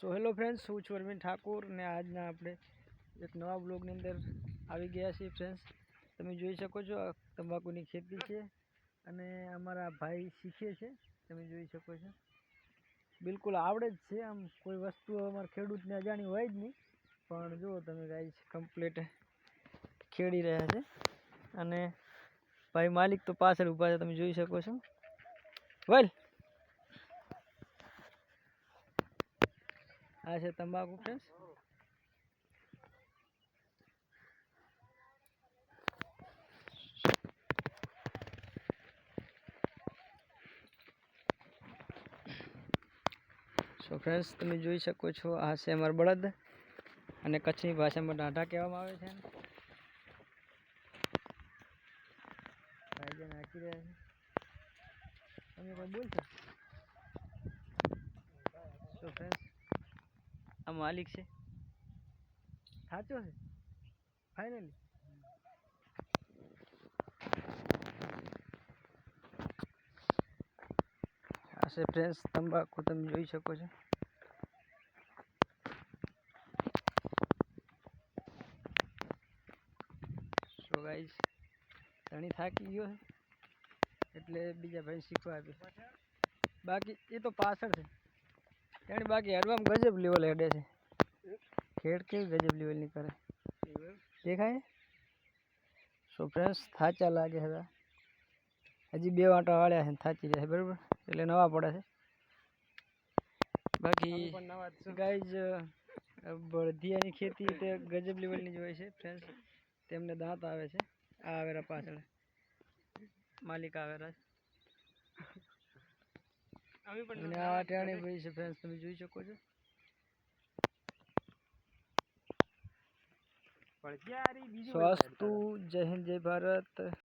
So hello friends હું છું અરવિંદ ઠાકુર ને આજના આપણે એક નવા બ્લોગની અંદર આવી ગયા છીએ ફ્રેન્ડ્સ તમે જોઈ શકો છો તંબાકુની ખેતી છે અને અમારા ભાઈ શીખે છે. તમે જોઈ શકો છો. બિલકુલ આવડે જ છે આમ, કોઈ વસ્તુ અમારા ખેડૂતને અજાણી હોય જ નહીં. પણ જુઓ તમે ગાઈસ કમ્પ્લીટ ખેડી રહ્યા છે. અને ભાઈ માલિક તો પાછળ ઊભા છે, તમે જોઈ શકો છો. વલ! આ છે તંબાકુ ફ્રેન્ડ્સ સો ફ્રેન્ડ્સ તમે જોઈ શકો છો, આ છે અમાર બળદ અને કચ્છની ભાષામાં ડાઢા કહેવામાં આવે છે. નાખી રહ્યા છે. તમે કોઈ બોલશો? સો ફ્રેન્ડ્સ આ માલિક છે. સાચો છે? ફાઇનલી આ છે ફ્રેન્ડ્સ તંબાકુ તમે જોઈ શકો છો. સો ગાઈસ ધણી થાકી ગયો છે. એટલે બીજા ભાઈ શીખવા આપે બાકી એ તો પાછળ છે. તેની બાકી હેડવામાં ગજબ લેવલ હેડે છે. ખેડ કેવી ગજબ લેવલની કરે. દેખાય? સો ફ્રેન્ડ્સ થાચા લાગે હવે. હજી બે વાંટા વાળ્યા છે થાચી રહ્યા છે બરાબર? એટલે નવા પડે છે. બાકી ગાઈઝ બળધિયાની ખેતી તે ગજબ લેવલની જ હોય છે ફ્રેન્ડ્સ તેમને દાંત આવે છે. આ આવેરા પાછળ. માલિક આવેરા છે. અને આ ટાણી ભાઈ છે ફ્રેન્ડ્સ તમે જોઈ શકો છો. સ્વાસ્તુ જય હિન્દ જય ભારત.